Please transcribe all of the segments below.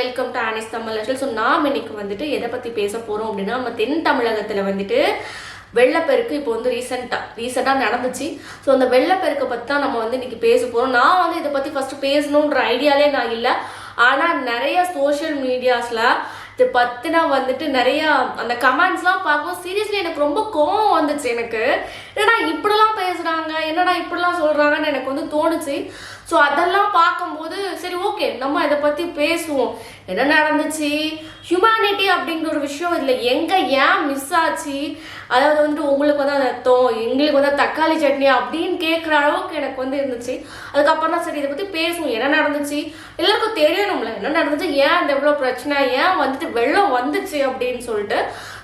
Welcome to Annie's Tamil so நாம் இன்னைக்கு வந்துட்டு எதை பற்றி பேச போகிறோம் அப்படின்னா நம்ம தென் தமிழகத்தில் வந்துட்டு வெள்ளப்பெருக்கு இப்போ வந்து ரீசெண்டாக ரீசெண்டாக நடந்துச்சு. ஸோ அந்த வெள்ளப்பெருக்கை பற்றி தான் நம்ம வந்து இன்னைக்கு பேச போகிறோம் நான் வந்து இதை பற்றி ஃபஸ்ட்டு பேசணுன்ற ஐடியாலே நான் இல்லை. ஆனால் நிறைய சோஷியல் மீடியாஸில் இது பற்றினா வந்துட்டு நிறையா அந்த கமெண்ட்ஸ்லாம் பார்க்கும் சீரியஸ்லி எனக்கு ரொம்ப கோவம் வந்துச்சு எனக்கு. என்னடா இப்படிலாம் பேசுகிறாங்க என்னடா இப்படிலாம் சொல்கிறாங்கன்னு எனக்கு வந்து தோணுச்சு. ஸோ அதெல்லாம் பார்க்கும்போது சரி ஓகே நம்ம இதை பற்றி பேசுவோம். என்ன நடந்துச்சு? ஹியூமனிட்டி அப்படிங்கிற ஒரு விஷயம் இதில் எங்கே ஏன் மிஸ் ஆச்சு? அதாவது வந்துட்டு உங்களுக்கு வந்து ரத்தம் எங்களுக்கு வந்து தக்காளி சட்னி அப்படின்னு கேட்குற அளவுக்கு எனக்கு வந்து இருந்துச்சு. அதுக்கப்புறம் தான் சரி இதை பற்றி பேசுவோம். என்ன நடந்துச்சு? எல்லாருக்கும் தெரியணும்ல. என்ன நடந்துச்சு? ஏன் இந்த எவ்வளோ பிரச்சனை? ஏன் வந்துட்டு வெள்ளம் வந்துச்சு அப்படின்னு சொல்லிட்டு.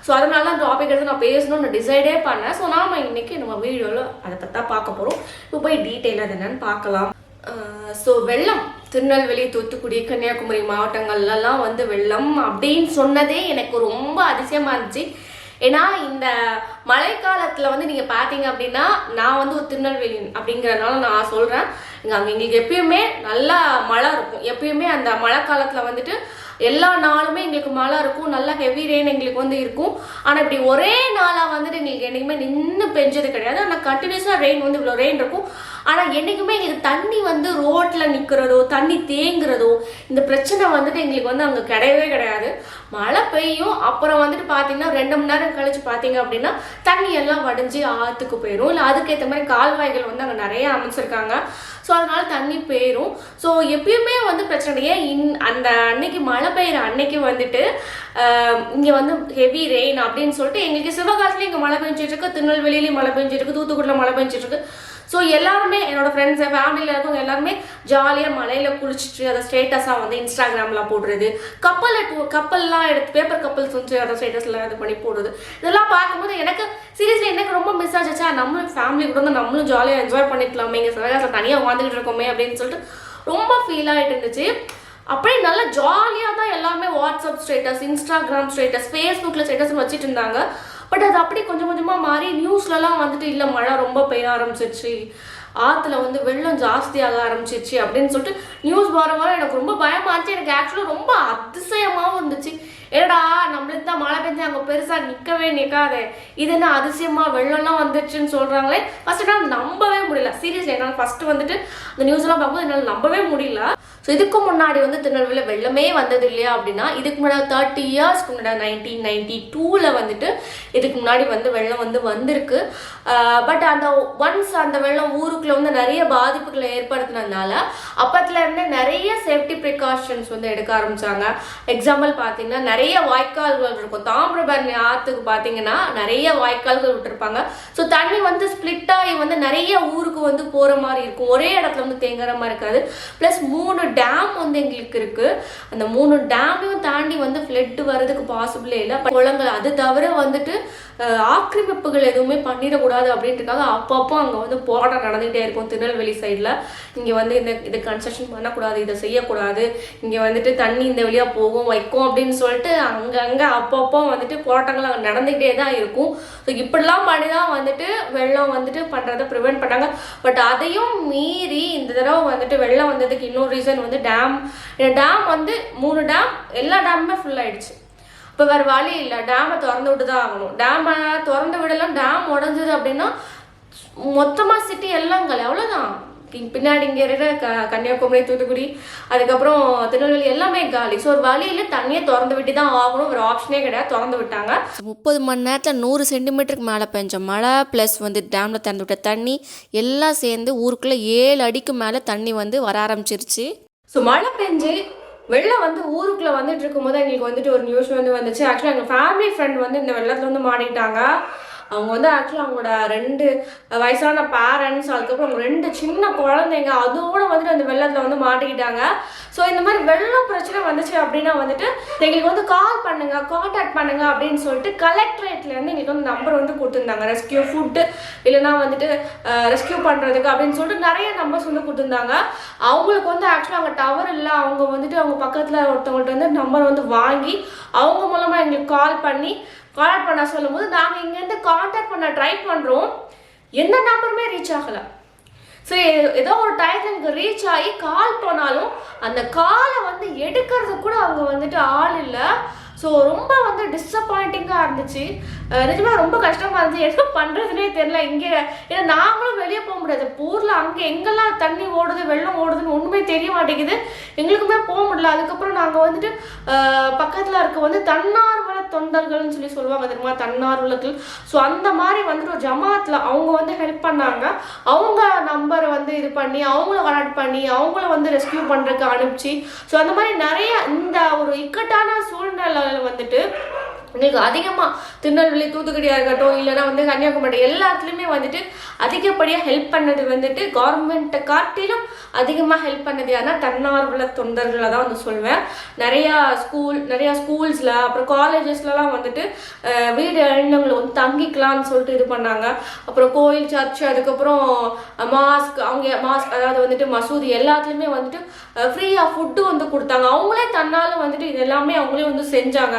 ஸோ அதனால தான் டாபிக் எடுத்து நான் பேசணும்னு டிசைடே பண்ணேன். ஸோ நாம இன்னைக்கு நம்ம வீடியோவில் அதை பற்றி தான் பார்க்க போகிறோம் இப்போ போய் டீட்டெயிலாக அது என்னன்னு பார்க்கலாம். ஸோ வெள்ளம். திருநெல்வேலி தூத்துக்குடி கன்னியாகுமரி மாவட்டங்கள்லாம் வந்து வெள்ளம் அப்படின்னு சொன்னதே எனக்கு ரொம்ப அதிசயமாக இருந்துச்சு. ஏன்னா இந்த மழைக்காலத்தில் வந்து நீங்கள் பார்த்தீங்க அப்படின்னா நான் வந்து ஒரு திருநெல்வேலி அப்படிங்கிறதுனால நான் சொல்கிறேன் இங்கே அங்கே எங்களுக்கு எப்பயுமே நல்லா மழை இருக்கும். எப்பயுமே அந்த மழை காலத்தில் வந்துட்டு எல்லா நாளுமே எங்களுக்கு மழை இருக்கும் நல்லா ஹெவி ரெயின் எங்களுக்கு வந்து இருக்கும். ஆனால் இப்படி ஒரே நாளாக வந்துட்டு எங்களுக்கு என்றைக்குமே நின்று பெஞ்சது கிடையாது. ஆனால் கண்டினியூஸாக ரெயின் வந்து இவ்வளோ ரெயின் இருக்கும். ஆனால் என்றைக்குமே எங்களுக்கு தண்ணி வந்து ரோட்டில் நிற்கிறதோ தண்ணி தேங்குறதோ இந்த பிரச்சனை வந்துட்டு எங்களுக்கு வந்து அங்கே கிடையவே கிடையாது. மழை பெய்யும். அப்புறம் வந்துட்டு பார்த்தீங்கன்னா ரெண்டு மணி நேரம் கழிச்சு பார்த்தீங்க அப்படின்னா தண்ணி எல்லாம் வடிஞ்சு ஆற்றுக்கு போயிடும் இல்லை அதுக்கேற்ற மாதிரி கால்வாய்கள் வந்து அங்கே நிறைய அமைச்சிருக்காங்க ஸோ அதனால தண்ணி போயிடும் ஸோ எப்பயுமே வந்து பிரச்சனை ஏன் இன் அந்த அன்னைக்கு மழை பெய்யுற அன்னைக்கு வந்துட்டு இங்கே வந்து ஹெவி ரெயின் அப்படின்னு சொல்லிட்டு எங்களுக்கு சிவகாசிலையும் இங்கே மழை பெஞ்சிட்டு இருக்கு திருநெல்வேலியிலையும் மழை பெஞ்சிட்டு இருக்கு தூத்துக்குடியில் மழை பெஞ்சிட்டு இருக்கு ஸோ எல்லாருமே என்னோட ஃப்ரெண்ட்ஸ் ஃபேமிலியில் இருக்கவங்க எல்லாருமே ஜாலியாக மலையில் குளிச்சுட்டு அதை ஸ்டேட்டஸாக வந்து இன்ஸ்டாகிராமில் போடுறது. கப்பலில் டூ கப்பல்லாம் எடுத்து பேப்பர் கப்பல்ஸ் வந்து அதை ஸ்டேட்டஸில் இது பண்ணி போடுறது. இதெல்லாம் பார்க்கும்போது எனக்கு சீரியஸ்லி எனக்கு ரொம்ப மிஸ் ஆச்சுச்சா? நம்ம ஃபேமிலி கூட வந்து நம்மளும் ஜாலியாக என்ஜாய் பண்ணிக்கலாமே இங்கே சிவகாசில் தனியாக வாழ்ந்துக்கிட்டு இருக்கோமே அப்படின்னு சொல்லிட்டு ரொம்ப ஃபீல் ஆகிட்டு இருந்துச்சு. அப்படியே நல்லா ஜாலியாக தான் எல்லாமே வாட்ஸ்அப் ஸ்டேட்டஸ் இன்ஸ்டாகிராம் ஸ்டேட்டஸ் ஃபேஸ்புக்கில் ஸ்டேட்டஸ் வச்சுட்டு இருந்தாங்க. பட் அது அப்படியே கொஞ்சம் கொஞ்சமாக மாறி நியூஸ்லலாம் வந்துட்டு இல்லை மழை ரொம்ப பெய்ய ஆரம்பிச்சிருச்சு. ஆற்றுல வந்து வெள்ளம் ஜாஸ்தியாக ஆரம்பிச்சிருச்சு அப்படின்னு சொல்லிட்டு நியூஸ் வர வர எனக்கு ரொம்ப பயமாக இருந்துச்சு. எனக்கு ஆக்சுவலாக ரொம்ப அதிசயமாகவும் இருந்துச்சு. ஏடா நம்மளுக்கு தான் மழை பெஞ்சு அங்கே பெருசாக நிற்கவே நிற்காதே இது என்ன அதிசயமாக வெள்ளம்லாம் வந்துருச்சுன்னு சொல்கிறாங்களே ஃபர்ஸ்ட் என்னால் நம்பவே முடியல. சீரியஸ்லி என்னால் ஃபஸ்ட்டு வந்துட்டு அந்த நியூஸ்லாம் பார்க்கும்போது என்னால் நம்பவே முடியல. ஸோ இதுக்கு முன்னாடி வந்து திருநெல்வேலியில் வெள்ளமே வந்தது இல்லையா அப்படின்னா இதுக்கு முன்னாடி தேர்ட்டி இயர்ஸ்க்கு முன்னாடி நைன்டீன் நைன்டி டூவில் வந்துட்டு இதுக்கு முன்னாடி வந்து வெள்ளம் வந்து வந்திருக்கு. பட் அந்த ஒன்ஸ் அந்த வெள்ளம் ஊருக்குள்ளே வந்து நிறைய பாதிப்புகளை ஏற்படுத்தினதுனால அப்பத்துல இருந்தே நிறைய சேஃப்டி ப்ரிகாஷன்ஸ் வந்து எடுக்க ஆரம்பிச்சாங்க. எக்ஸாம்பிள் பார்த்தீங்கன்னா நிறைய வாய்க்கால்கள் இருக்கும். தாமிரபரணி ஆற்றுக்கு பார்த்தீங்கன்னா நிறைய வாய்க்கால்கள் விட்டுருப்பாங்க. ஸோ தண்ணி வந்து ஸ்பிளிட் ஆகி வந்து நிறைய ஊருக்கு வந்து போகிற மாதிரி இருக்கும். ஒரே இடத்துல வந்து தேங்குற மாதிரி இருக்காது. ப்ளஸ் மூணு டேம் வந்து எங்களுக்கு இருக்கு. அந்த மூணு டேமையும் தாண்டி வந்து ஃப்ளட் வர்றதுக்கு பாசிபிளே இல்லை. குளங்கள் அது தவிர வந்துட்டு ஆக்கிரமிப்புகள் எதுவுமே பண்ணிடக்கூடாது அப்படின்றதுக்காக அப்பப்போ அங்கே வந்து போராட்டம் நடந்துகிட்டே இருக்கும் திருநெல்வேலி சைடில் இங்கே வந்து இந்த இது கன்ஸ்ட்ரக்ஷன் பண்ணக்கூடாது இதை செய்யக்கூடாது. இங்கே வந்துட்டு தண்ணி இந்த வழியாக போகும் வைக்கும் அப்படின்னு சொல்லிட்டு அங்கங்கே அப்பப்போ வந்துட்டு போராட்டங்கள் அங்கே நடந்துகிட்டே தான் இருக்கும். ஸோ இப்படிலாம் பண்ணி தான் வந்துட்டு வெள்ளம் வந்துட்டு பண்ணுறதை ப்ரிவெண்ட் பண்ணாங்க. பட் அதையும் மீறி இந்த தடவை வந்துட்டு வெள்ளம் வந்ததுக்கு இன்னொரு ரீசன் வந்து டேம் டேம் வந்து மூணு டேம் எல்லா டேமுமே ஃபுல் ஆயிடுச்சு. இப்போ வேறு வழி இல்லை டேமை திறந்து விட்டு தான் ஆகணும் டேமை திறந்து விடலாம் டேம் உடஞ்சது அப்படின்னா மொத்தமாக சிட்டி எல்லாம் கலை அவ்வளோதான் பின்னாடி இங்கே இருக்கிற க கன்னியாகுமரி தூத்துக்குடி அதுக்கப்புறம் திருநெல்வேலி எல்லாமே காலி. ஸோ ஒரு வழியில் தண்ணியை திறந்து விட்டு தான் ஆகணும் ஒரு ஆப்ஷனே கிடையாது. திறந்து விட்டாங்க. முப்பது மணி நேரத்தில் நூறு சென்டிமீட்டருக்கு மேலே பெஞ்ச மழை ப்ளஸ் வந்து டேமில் திறந்து விட்ட தண்ணி எல்லாம் சேர்ந்து ஊருக்குள்ளே ஏழு அடிக்கு மேலே தண்ணி வந்து வர ஆரம்பிச்சிருச்சு. ஸோ மழை பெஞ்சு வெள்ளம் வந்து ஊருக்குள்ளே வந்துட்டு இருக்கும்போது எங்களுக்கு வந்துட்டு ஒரு நியூஸ் வந்து வந்துச்சு. ஆக்சுவலாக எங்கள் ஃபேமிலி ஃப்ரெண்ட் வந்து இந்த வெள்ளத்தில் வந்து மாட்டிக்கிட்டாங்க. அவங்க வந்து ஆக்சுவலாக அவங்களோட ரெண்டு வயசான பேரண்ட்ஸ் அதுக்கப்புறம் அவங்க ரெண்டு சின்ன குழந்தைங்க அதோட வந்துட்டு அந்த வெள்ளத்தில் வந்து மாட்டிக்கிட்டாங்க. ஸோ இந்த மாதிரி வெள்ளம் பிரச்சனை வந்துச்சு அப்படின்னா வந்துட்டு எங்களுக்கு வந்து கால் பண்ணுங்க காண்டாக்ட் பண்ணுங்க அப்படின்னு சொல்லிட்டு கலெக்டரேட்லேருந்து எங்களுக்கு வந்து நம்பர் வந்து கொடுத்துருந்தாங்க. ரெஸ்கியூ ஃபுட்டு இல்லைன்னா வந்துட்டு ரெஸ்கியூ பண்ணுறதுக்கு அப்படின்னு சொல்லிட்டு நிறைய நம்பர்ஸ் வந்து கொடுத்துருந்தாங்க. அவங்களுக்கு வந்து ஆக்சுவலாக அங்கே டவர் இல்லை. அவங்க வந்துட்டு அவங்க பக்கத்தில் ஒருத்தவங்கள்ட்ட வந்து நம்பர் வந்து வாங்கி அவங்க மூலமாக எங்களுக்கு கால் பண்ணி கால் பண்ண சொல்லும்போது நாங்கள் இங்கேருந்து காண்டாக்ட் பண்ண ட்ரை பண்ணுறோம் எந்த நம்பருமே ரீச் ஆகலை. ஸோ ஏதோ ஒரு டயத்துல எனக்கு ரீச் ஆகி கால் போனாலும் அந்த காலை வந்து எடுக்கிறது கூட அவங்க வந்துட்டு ஆள் இல்லை. ஸோ ரொம்ப வந்து டிஸப்பாயிண்டிங்காக இருந்துச்சு. நிஜமாக நிஜமா ரொம்ப கஷ்டமாக இருந்துச்சு. என்ன பண்ணுறதுனே தெரில இங்கே ஏன்னா நாங்களும் வெளியே போக முடியாது. ஊரில் அங்கே எங்கெல்லாம் தண்ணி ஓடுது வெள்ளம் ஓடுதுன்னு ஒன்றுமே தெரிய மாட்டேங்குது. எங்களுக்குமே போக முடியல. அதுக்கப்புறம் நாங்கள் வந்துட்டு பக்கத்தில் இருக்க வந்து தன்னார்வல தொண்டர்கள்னு சொல்லி சொல்லுவாங்க தெரியுமா? தன்னார்வலர்கள். ஸோ அந்த மாதிரி வந்துட்டு ஒரு ஜமாத்தில் அவங்க வந்து ஹெல்ப் பண்ணாங்க. அவங்க நம்பரை வந்து இது பண்ணி அவங்கள கனெக்ட் பண்ணி அவங்கள வந்து ரெஸ்கியூ பண்ணுறதுக்கு அனுப்பிச்சு. ஸோ அந்த மாதிரி நிறைய இந்த ஒரு இக்கட்டான சூழ்நிலையில் வந்துட்டு எங்களுக்கு அதிகமாக திருநெல்வேலி தூத்துக்குடியாக இருக்கட்டும் இல்லைன்னா வந்து கன்னியாகுமரி எல்லாத்துலேயுமே வந்துட்டு அதிகப்படியாக ஹெல்ப் பண்ணது வந்துட்டு கவர்மெண்ட்டை காட்டிலும் அதிகமாக ஹெல்ப் பண்ணது யாருன்னா தன்னார்வல தொண்டர்களை தான் வந்து சொல்வேன். நிறையா ஸ்கூல் நிறையா ஸ்கூல்ஸில் அப்புறம் காலேஜஸ்லலாம் வந்துட்டு வீடு இழந்தவங்களை வந்து தங்கிக்கலாம்னு சொல்லிட்டு இது பண்ணாங்க. அப்புறம் கோயில் சர்ச் அதுக்கப்புறம் மாஸ்க் அவங்க மாஸ்க் அதாவது வந்துட்டு மசூதி எல்லாத்துலேயுமே வந்துட்டு ஃப்ரீயாக ஃபுட்டு வந்து கொடுத்தாங்க. அவங்களே தன்னால் வந்துட்டு இது எல்லாமே அவங்களே வந்து செஞ்சாங்க.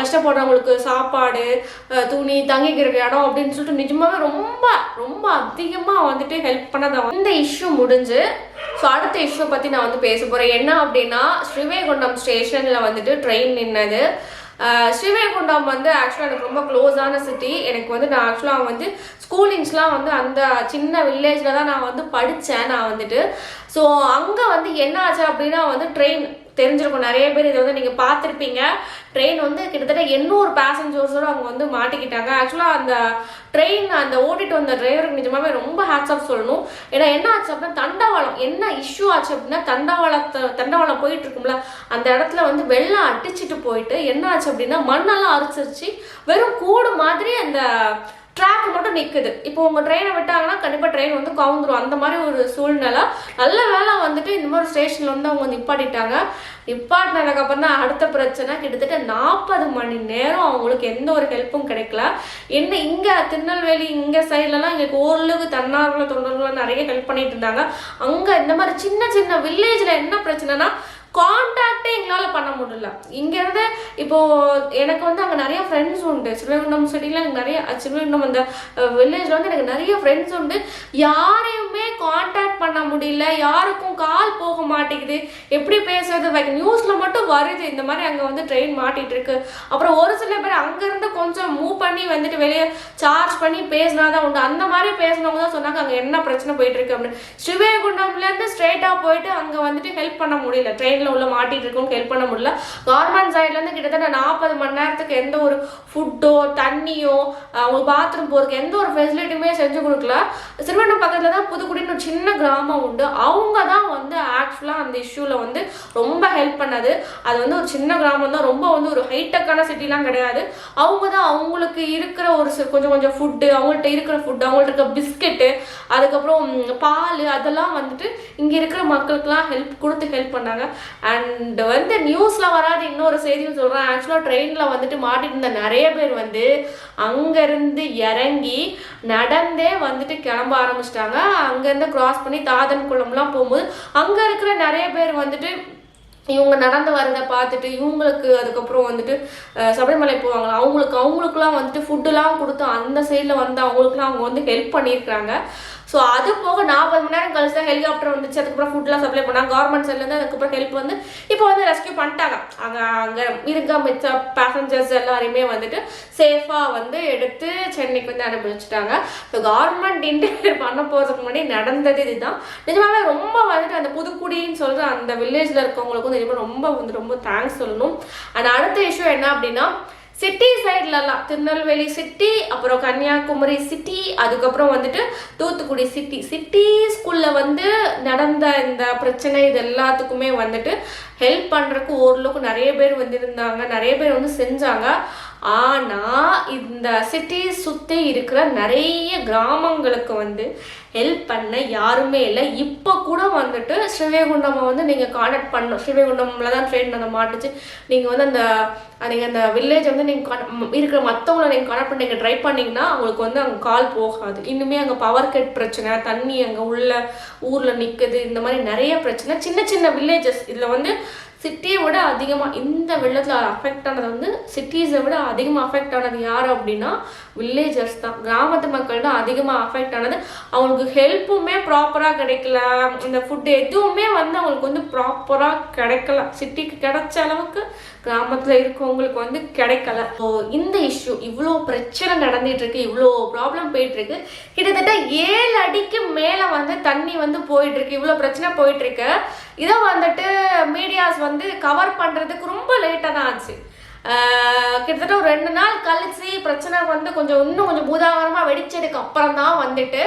கஷ்டப்பட போடுறவங்களுக்கு சாப்பாடு துணி தங்கிக்கிற இடம் அப்படின்னு சொல்லிட்டு நிஜமாவே ரொம்ப ரொம்ப அதிகமாக வந்துட்டு ஹெல்ப் பண்ணதை இந்த இஷ்யூ முடிஞ்சு ஸோ அடுத்த இஷ்யூ பற்றி நான் வந்து பேச போகிறேன் என்ன அப்படின்னா ஸ்ரீவைகுண்டம் ஸ்டேஷனில் வந்துட்டு ட்ரெயின் நின்னது. ஸ்ரீவைகுண்டம் வந்து ஆக்சுவலாக எனக்கு ரொம்ப க்ளோஸான சிட்டி எனக்கு வந்து நான் ஆக்சுவலாக வந்து ஸ்கூலிங்ஸ்லாம் வந்து அந்த சின்ன வில்லேஜில் தான் நான் வந்து படித்தேன் நான் வந்துட்டு. ஸோ அங்கே வந்து என்ன ஆச்சு அப்படின்னா வந்து ட்ரெயின் தெரிஞ்சிருக்கும். நிறைய பேர் இதை வந்து நீங்கள் பார்த்துருப்பீங்க. ட்ரெயின் வந்து கிட்டத்தட்ட எண்ணூறு பேசஞ்சர்ஸோடு அவங்க வந்து மாட்டிக்கிட்டாங்க. ஆக்சுவலாக அந்த ட்ரெயின் அந்த ஓட்டிட்டு வந்த டிரைவருக்கு நிஜமாவே ரொம்ப ஹேட்ஸ் ஆஃப் சொல்லணும். ஏன்னா என்ன ஆச்சு அப்படின்னா தண்டவாளம். என்ன இஷ்யூ ஆச்சு அப்படின்னா தண்டவாளத்தை தண்டவாளம் போயிட்டு இருக்கும்ல அந்த இடத்துல வந்து வெள்ளம் அடிச்சிட்டு போயிட்டு என்ன ஆச்சு அப்படின்னா மண்ணெல்லாம் அரிச்சிருச்சு. வெறும் கூடு மாதிரி அந்த ட்ராக் மட்டும் நிற்குது இப்போ உங்கள் ட்ரெயினை விட்டாங்கன்னா கண்டிப்பாக ட்ரெயின் வந்து கவுந்துரும். அந்த மாதிரி ஒரு சூழ்நிலை. நல்ல வேலை வந்துட்டு இந்த மாதிரி ஸ்டேஷனில் வந்து அவங்க நிப்பாட்டிட்டாங்க. நிப்பாட்டினதுக்கப்புறம் தான் அடுத்த பிரச்சனை. கிட்டத்தட்ட நாற்பது மணி நேரம் அவங்களுக்கு எந்த ஒரு ஹெல்ப்பும் கிடைக்கல. என்ன இங்கே திருநெல்வேலி இங்கே சைட்லலாம் எங்களுக்கு ஓரளவுக்கு தன்னார்வல தொண்டர்கள்லாம் நிறைய ஹெல்ப் பண்ணிட்டு இருந்தாங்க. அங்கே இந்த மாதிரி சின்ன சின்ன வில்லேஜில் என்ன பிரச்சனைனா காண்டாக்டே எங்களால் பண்ண முடியல. இங்கேருந்து இப்போது எனக்கு வந்து அங்கே நிறைய ஃப்ரெண்ட்ஸ் உண்டு. சிறுவைகுண்டம் சிட்டியில் எனக்கு நிறைய சிறுவைகுண்டம் அந்த வில்லேஜில் வந்து எனக்கு நிறைய ஃப்ரெண்ட்ஸ் உண்டு. யாரையும் காண்டாக்ட் பண்ண முடியல. யாருக்கும் கால் போக மாட்டேங்குது. எப்படி பேசுறது? லைக் நியூஸில் மட்டும் வருது. இந்த மாதிரி அங்கே வந்து ட்ரெயின் மாட்டிட்டு இருக்கு. அப்புறம் ஒரு சில பேர் அங்கேருந்து கொஞ்சம் மூவ் பண்ணி வந்துட்டு வெளியே சார்ஜ் பண்ணி பேசினாதான் உண்டு. அந்த மாதிரி பேசினவங்க தான் சொன்னாங்க அங்கே என்ன பிரச்சனை போயிட்டு இருக்கு? அப்படின்னு. ஸ்ரீவைகுண்டம்லேருந்து ஸ்ட்ரெயிட்டாக போயிட்டு அங்கே வந்துட்டு ஹெல்ப் பண்ண முடியல. ட்ரெயினில் உள்ள மாட்டிட்டு இருக்கவங்க ஹெல்ப் பண்ண முடியல. கவர்மெண்ட் சைட்லேருந்து கிட்டத்தட்ட நாற்பது மணி நேரத்துக்கு எந்த ஒரு ஃபுட்டோ தண்ணியோ அவங்க பாத்ரூம் போகிறதுக்கு எந்த ஒரு ஃபெசிலிட்டியுமே செஞ்சு கொடுக்கல. சிறுவண்டம் பக்கத்தில் தான் புதுக்குடின்னு ஒரு சின்ன கிராமம் உண்டு. அவங்க தான் வந்து ஆக்சுவலாக அந்த இஷ்யூவில் வந்து ரொம்ப ஹெல்ப் பண்ணது. அது வந்து ஒரு சின்ன கிராமம் தான் ரொம்ப வந்து ஒரு ஹைடெக்கான சிட்டிலாம் கிடையாது. அவங்க தான் அவங்களுக்கு இருக்கிற ஒரு கொஞ்சம் கொஞ்சம் ஃபுட்டு அவங்கள்ட்ட இருக்கிற ஃபுட்டு அவங்கள்ட்ட இருக்க பிஸ்கெட்டு அதுக்கப்புறம் பால் அதெல்லாம் வந்துட்டு இங்கே இருக்கிற மக்களுக்கெல்லாம் ஹெல்ப் கொடுத்து ஹெல்ப் பண்ணாங்க. அண்ட் வந்து நியூஸில் வராத இன்னொரு செய்தியும் சொல்கிறேன் ஆக்சுவலாக ட்ரெயினில் வந்துட்டு மாட்டிட்டு இருந்த நிறைய பேர் வந்து அங்கேருந்து இறங்கி நடந்தே வந்துட்டு கிளம்ப ஆரம்பிச்சிட்டாங்க. அங்கேருந்து கிராஸ் பண்ணி தாதன் குளம்லாம் போகும்போது அங்கே இருக்கிற நிறைய பேர் வந்துட்டு இவங்க நடந்து வரதை பார்த்துட்டு இவங்களுக்கு அதுக்கப்புறம் வந்துட்டு சபரிமலை போவாங்களா? அவங்களுக்கு அவங்களுக்குலாம் வந்துட்டு ஃபுட்டுலாம் கொடுத்து அந்த சைடில் வந்து அவங்களுக்குலாம் அவங்க வந்து ஹெல்ப் பண்ணியிருக்காங்க ஸோ அது போக நாற்பது மணி நேரம் கழிச்சு தான் ஹெலிகாப்டர் வந்துச்சு. அதுக்கப்புறம் ஃபுட்லாம் சப்ளை பண்ணாங்க. கவர்மெண்ட் சைட்லேருந்து அதுக்கப்புறம் ஹெல்ப் வந்து இப்போ வந்து ரெஸ்க்யூ பண்ணிட்டாங்க. அங்கே அங்கே இருக்க மிச்ச பேசஞ்சர்ஸ் எல்லாரையுமே வந்துட்டு சேஃபாக வந்து எடுத்து சென்னைக்கு வந்து அனுப்பிச்சிட்டாங்க. ஸோ கவர்மெண்ட் இன்டர்வியூ பண்ண போகிறதுக்கு முன்னாடி நடந்தது இதுதான். நிஜமாவே ரொம்ப வந்துட்டு அந்த புதுக்குடின்னு சொல்கிற அந்த வில்லேஜில் இருக்கவங்களுக்கும் வந்து ரொம்ப வந்து ரொம்ப தேங்க்ஸ் சொல்லணும். அண்ட் அடுத்த இஷ்யூ என்ன அப்படின்னா சிட்டி சைட்லலாம் திருநெல்வேலி சிட்டி அப்புறம் கன்னியாகுமரி சிட்டி அதுக்கப்புறம் வந்துட்டு தூத்துக்குடி சிட்டி. சிட்டி ஸ்கூலில் வந்து நடந்த இந்த பிரச்சனை இது எல்லாத்துக்குமே வந்துட்டு ஹெல்ப் பண்ணுறதுக்கு ஓரளவுக்கு நிறைய பேர் வந்திருந்தாங்க. நிறைய பேர் வந்து செஞ்சாங்க. ஆனால் இந்த சிட்டி சுற்றி இருக்கிற நிறைய கிராமங்களுக்கு வந்து ஹெல்ப் பண்ண யாருமே இல்லை. இப்போ கூட வந்துட்டு ஸ்ரீவைகுண்டமை வந்து நீங்கள் கான்டாக்ட் பண்ணணும். ஸ்ரீவைகுண்டமில் தான் ட்ரெயின் அந்த மாட்டுச்சு. நீங்கள் வந்து அந்த நீங்கள் அந்த வில்லேஜ் வந்து நீங்கள் இருக்கிற மற்றவங்கள நீங்கள் கான்டாக்ட் பண்ணி நீங்கள் ட்ரை பண்ணிங்கன்னா அவங்களுக்கு வந்து அங்கே கால் போகாது. இன்னுமே அங்கே பவர் கட் பிரச்சனை தண்ணி அங்கே உள்ள ஊரில் நிற்குது இந்த மாதிரி நிறைய பிரச்சனை. சின்ன சின்ன வில்லேஜஸ் இதில் வந்து சிட்டியை விட அதிகமாக இந்த வெள்ளத்தில் அஃபெக்ட் ஆனது வந்து சிட்டிஸை விட அதிகமாக அஃபெக்ட் ஆனது யார் அப்படின்னா வில்லேஜர்ஸ் தான். கிராமத்து மக்கள் தான் அதிகமாக அஃபெக்ட் ஆனது. அவங்களுக்கு ஹெல்ப்புமே ப்ராப்பராக கிடைக்கல. இந்த ஃபுட்டு எதுவுமே வந்து அவங்களுக்கு வந்து ப்ராப்பராக கிடைக்கல. சிட்டிக்கு கிடைச்ச அளவுக்கு கிராமத்தில் இருக்கவங்களுக்கு வந்து கிடைக்கல. ஸோ இந்த இஷ்யூ இவ்வளோ பிரச்சனை நடந்துட்டு இருக்கு இவ்வளோ ப்ராப்ளம் போயிட்டு இருக்கு கிட்டத்தட்ட ஏழு அடிக்கு மேலே வந்து தண்ணி வந்து போயிட்டு இருக்கு இவ்வளோ பிரச்சனை போயிட்டு இருக்கு இதை வந்துட்டு மீடியாஸ் வந்து கவர் பண்ணுறதுக்கு ரொம்ப லேட்டாக தான் ஆச்சு. கிட்டத்தட்ட ஒரு ரெண்டு நாள் கழிச்சு பிரச்சனை வந்து கொஞ்சம் இன்னும் கொஞ்சம் பூதாகரமாக வெடிச்சதுக்கு அப்புறம் தான் வந்துட்டு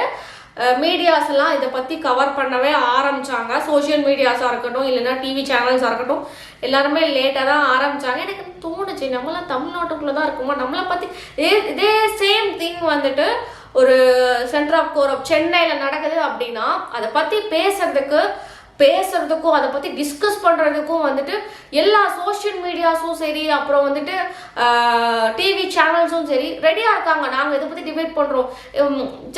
மீடியாஸ் எல்லாம் இதை பற்றி கவர் பண்ணவே ஆரம்பிச்சாங்க. சோஷியல் மீடியாஸாக இருக்கட்டும் இல்லைன்னா டிவி சேனல்ஸாக இருக்கட்டும் எல்லாருமே லேட்டாக தான் ஆரம்பிச்சாங்க. எனக்கு தோணுச்சு நம்மளாம் தமிழ்நாட்டுக்குள்ளே தான் இருக்குமா? நம்மளை பற்றி இதே இதே சேம் திங் வந்துட்டு ஒரு சென்டர் ஆஃப் கோர் சென்னையில் நடக்குது அப்படின்னா அதை பற்றி பேசுறதுக்கு பேசுறதுக்கும் அதை பற்றி டிஸ்கஸ் பண்ணுறதுக்கும் வந்துட்டு எல்லா சோஷியல் மீடியாஸும் சரி அப்புறம் வந்துட்டு டிவி சேனல்ஸும் சரி ரெடியாக இருக்காங்க. நாங்கள் இதை பற்றி டிபேட் பண்ணுறோம்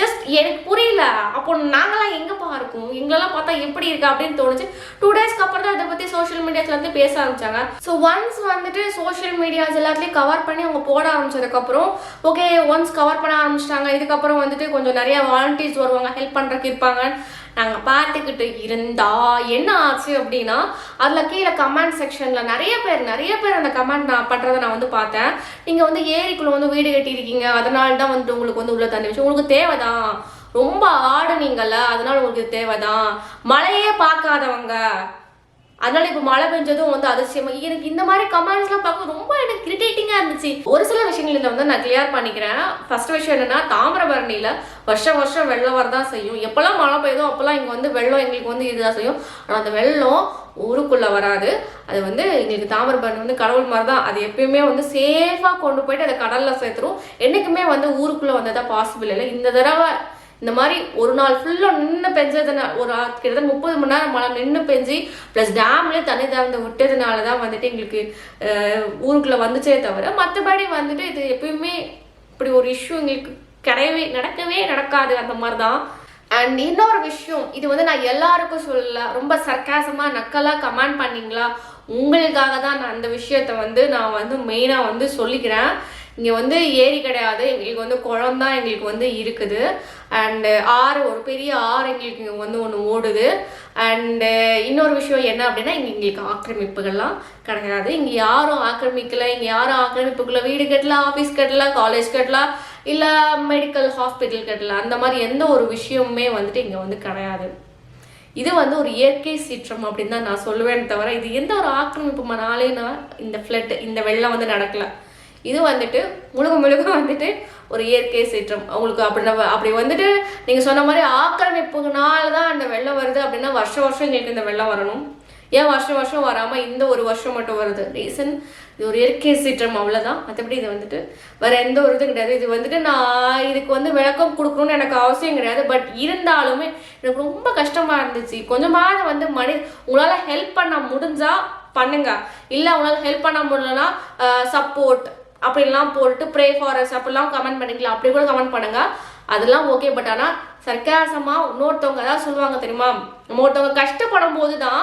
ஜஸ்ட் எனக்கு புரியல. அப்போ நாங்களாம் எங்கேப்பா இருக்கோம்? எங்களெல்லாம் பார்த்தா எப்படி இருக்கா அப்படின்னு தோணுச்சு. டூ டேஸ்க்கு அப்புறம் தான் இதை பற்றி சோஷியல் மீடியாஸ்ல இருந்து பேச ஆரம்பிச்சாங்க. ஸோ ஒன்ஸ் வந்துட்டு சோஷியல் மீடியாஸ் எல்லாத்துலேயும் கவர் பண்ணி அவங்க போட ஆரம்பிச்சதுக்கப்புறம் ஓகே ஒன்ஸ் கவர் பண்ண ஆரம்பிச்சிட்டாங்க. இதுக்கப்புறம் வந்துட்டு கொஞ்சம் நிறைய வாலண்டியர்ஸ் வருவாங்க ஹெல்ப் பண்ணுறதுக்கு இருப்பாங்க. நாங்கள் பார்த்துக்கிட்டு இருந்தா என்ன ஆச்சு அப்படின்னா அதில் கீழே கமெண்ட் செக்ஷனில் நிறைய பேர் நிறைய பேர் அந்த கமெண்ட் நான் பண்ணுறதை நான் வந்து பார்த்தேன். நீங்கள் வந்து ஏரிக்குள்ளே வந்து வீடு கட்டியிருக்கீங்க அதனால தான் வந்துட்டு உங்களுக்கு வந்து உள்ள தண்ணி வச்சு உங்களுக்கு தேவைதான் ரொம்ப ஆடுனீங்கல்ல அதனால உங்களுக்கு தேவைதான் மழையே பார்க்காதவங்க. அதனால இப்போ மழை பெஞ்சதும் வந்து அதிசயமா. எனக்கு இந்த மாதிரி கமெண்ட்ஸ்லாம் பார்க்க ரொம்ப எனக்கு இரிட்டேட்டிங்காக இருந்துச்சு. ஒரு சில விஷயங்கள் இதில் வந்து நான் கிளியர் பண்ணிக்கிறேன். ஃபர்ஸ்ட் விஷயம் என்னன்னா தாமிரபரணியில் வருஷம் வருஷம் வெள்ளம் வரதான் செய்யும். எப்போல்லாம் மழை பெய்யுதோ அப்போல்லாம் இங்கே வந்து வெள்ளம் எங்களுக்கு வந்து இதுதான் செய்யும். ஆனால் அந்த வெள்ளம் ஊருக்குள்ளே வராது. அது வந்து எங்களுக்கு தாமிரபரணி வந்து கடவுள் மாதிரி தான் அது எப்பயுமே வந்து சேஃபாக கொண்டு போயிட்டு அதை கடலில் சேர்த்துரும். என்றைக்குமே வந்து ஊருக்குள்ளே வந்ததா பாசிபிள் இல்லை இந்த தடவை இந்த மாதிரி ஒரு நாள் ஃபுல்லாக நின்று பெஞ்சதுனால ஒரு கிட்டத்தட்ட முப்பது மணி நேரம் மழை நின்று பெஞ்சு ப்ளஸ் டேம்லேயே தண்ணி திறந்து விட்டதுனால தான் வந்துட்டு எங்களுக்கு ஊருக்குள்ளே வந்துச்சே தவிர மற்றபடி வந்துட்டு இது எப்பயுமே இப்படி ஒரு இஷ்யூ எங்களுக்கு கிடையவே நடக்கவே நடக்காது அந்த மாதிரி தான் அண்ட் இன்னொரு விஷயம் இது வந்து நான் எல்லாருக்கும் சொல்லல ரொம்ப சர்க்காசமாக நக்கலாக கமெண்ட் பண்ணிங்களா? உங்களுக்காக தான் நான் அந்த விஷயத்த வந்து நான் வந்து மெயினாக வந்து சொல்லிக்கிறேன். இங்கே வந்து ஏரி கிடையாது. எங்களுக்கு வந்து குளம் தான் எங்களுக்கு வந்து இருக்குது. அண்டு ஆறு ஒரு பெரிய ஆறு எங்களுக்கு இங்கே வந்து ஒன்று ஓடுது. அண்டு இன்னொரு விஷயம் என்ன அப்படின்னா இங்கே எங்களுக்கு ஆக்கிரமிப்புகள்லாம் கிடையாது. இங்கே யாரும் ஆக்கிரமிக்கலை. இங்கே யாரும் ஆக்கிரமிப்புக்குள்ள வீடு கட்டல ஆஃபீஸ் கட்டல காலேஜ் கட்டலாம் இல்லை மெடிக்கல் ஹாஸ்பிட்டல் கட்டல. அந்த மாதிரி எந்த ஒரு விஷயமுமே வந்துட்டு இங்கே வந்து கிடையாது. இது வந்து ஒரு இயற்கை சீற்றம் அப்படின்னு தான் நான் சொல்லுவேன் தவிர இது எந்த ஒரு ஆக்கிரமிப்பு நான் இந்த ஃப்ளட் இந்த வெள்ளம் வந்து நடக்கல. இது வந்துட்டு முழுக்க முழுக்க வந்துட்டு ஒரு இயற்கை சீற்றம். அவங்களுக்கு அப்படி நம்ம- அப்படி வந்துட்டு நீங்கள் சொன்ன மாதிரி ஆக்கிரமிப்புனால தான் அந்த வெள்ளம் வருது அப்படின்னா வருஷம் வருஷம் எங்களுக்கு இந்த வெள்ளம் வரணும். ஏன் வருஷம் வருஷம் வராமல் இந்த ஒரு வருஷம் மட்டும் வருது? ரீசன் இது ஒரு இயற்கை சீற்றம் அவ்வளோதான் மற்றபடி இது வந்துட்டு வேற எந்த ஒரு இதுவும் கிடையாது. இது வந்துட்டு நான் இதுக்கு வந்து விளக்கம் கொடுக்கணும்னு எனக்கு அவசியம் கிடையாது. பட் இருந்தாலுமே எனக்கு ரொம்ப கஷ்டமா இருந்துச்சு. கொஞ்சமாவது வந்து மனி உங்களால் ஹெல்ப் பண்ண முடிஞ்சா பண்ணுங்க. இல்லை உங்களால் ஹெல்ப் பண்ண முடியலன்னா சப்போர்ட் அப்படிலாம் போட்டு ப்ரே ஃபாரஸ்ட் அப்படிலாம் கமெண்ட் பண்ணிக்கலாம். அப்படி கூட கமெண்ட் பண்ணுங்க. அதெல்லாம் ஓகே பட் ஆனால் சர்க்காசமாக இன்னொருத்தவங்க அதாவது சொல்லுவாங்க தெரியுமா? நம்ம ஒருத்தவங்க கஷ்டப்படும் போது தான்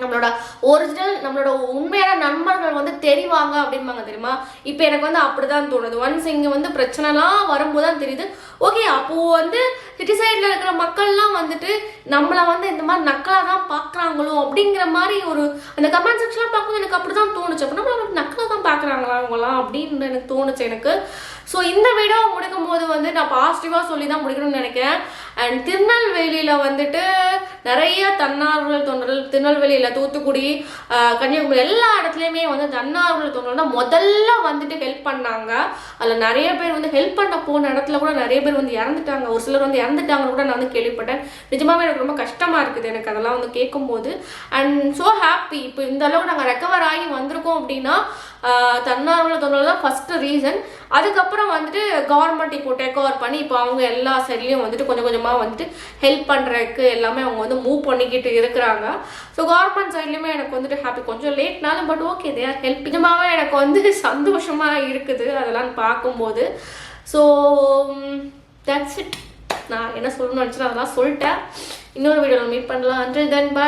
நம்மளோட ஒரிஜினல் நம்மளோட உண்மையான நண்பர்கள் வந்து தெரிவாங்க அப்படிம்பாங்க தெரியுமா? இப்போ எனக்கு வந்து அப்படிதான் தோணுது. ஒன்ஸ் இங்கே வந்து பிரச்சனைலாம் வரும்போது தான் தெரியுது. ஓகே அப்போது வந்து சிட்டி சைடில் இருக்கிற மக்கள்லாம் வந்துட்டு நம்மளை வந்து இந்த மாதிரி நக்கலாக தான் பார்க்குறாங்களோ அப்படிங்கிற மாதிரி ஒரு அந்த கமெண்ட் செக்ஷன்லாம் பார்க்கும்போது எனக்கு அப்படி தான் தோணுச்சு. அப்போ நம்மளை வந்து நக்கலாக தான் பார்க்குறாங்களா அவங்களாம் அப்படின்னு எனக்கு தோணுச்சு எனக்கு. ஸோ இந்த வீடியோ முடிக்கும் போது வந்து நான் பாசிட்டிவாக சொல்லி தான் முடிக்கணும்னு நினைக்கிறேன். அண்ட் திருநெல்வேலியில் வந்துட்டு நிறைய தன்னார்வல் தொண்டர்கள் திருநெல்வேலியில் தூத்துக்குடி கன்னியாகுமரி எல்லா இடத்துலையுமே வந்து தன்னார்வல் தொண்டர்கள் தான் முதல்ல வந்துட்டு ஹெல்ப் பண்ணாங்க. அதில் நிறைய பேர் வந்து ஹெல்ப் பண்ண போன இடத்துல கூட நிறைய பேர் வந்து இறந்துட்டாங்க. ஒரு சிலர் வந்து இறந்துட்டாங்கன்னு கூட நான் வந்து கேள்விப்பட்டேன். நிஜமாவே எனக்கு ரொம்ப கஷ்டமாக இருக்குது எனக்கு அதெல்லாம் வந்து கேட்கும்போது. அண்ட் ஸோ ஹாப்பி இப்போ இந்த அளவுக்கு நாங்கள் ரெக்கவர் ஆகி வந்திருக்கோம் அப்படின்னா தன்னார்வல தொண்டர்கள் தான் ஃபஸ்ட்டு ரீசன் அதுக்கப்புறம் வந்துட்டு கவர்மெண்ட் இப்போ டேக் ஓவர் பண்ணி இப்போ அவங்க எல்லா சைட்லேயும் வந்துட்டு கொஞ்சம் கொஞ்சமாக வந்துட்டு ஹெல்ப் பண்ணுறதுக்கு எல்லாமே அவங்க வந்து மூவ் பண்ணிக்கிட்டு இருக்கிறாங்க. ஸோ கவர்மெண்ட் சைட்லேயுமே எனக்கு வந்துட்டு ஹாப்பி கொஞ்சம் லேட்னாலும் but okay they are help நிஜமாகவே எனக்கு வந்து சந்தோஷமாக இருக்குது அதெல்லாம் பார்க்கும்போது. ஸோ தட்ஸ் இட் நான் என்ன சொல்லணும்னு நினச்சேன் அதெல்லாம் சொல்லிட்டேன். இன்னொரு வீடியோவில் மீட் பண்ணலாம். And then bye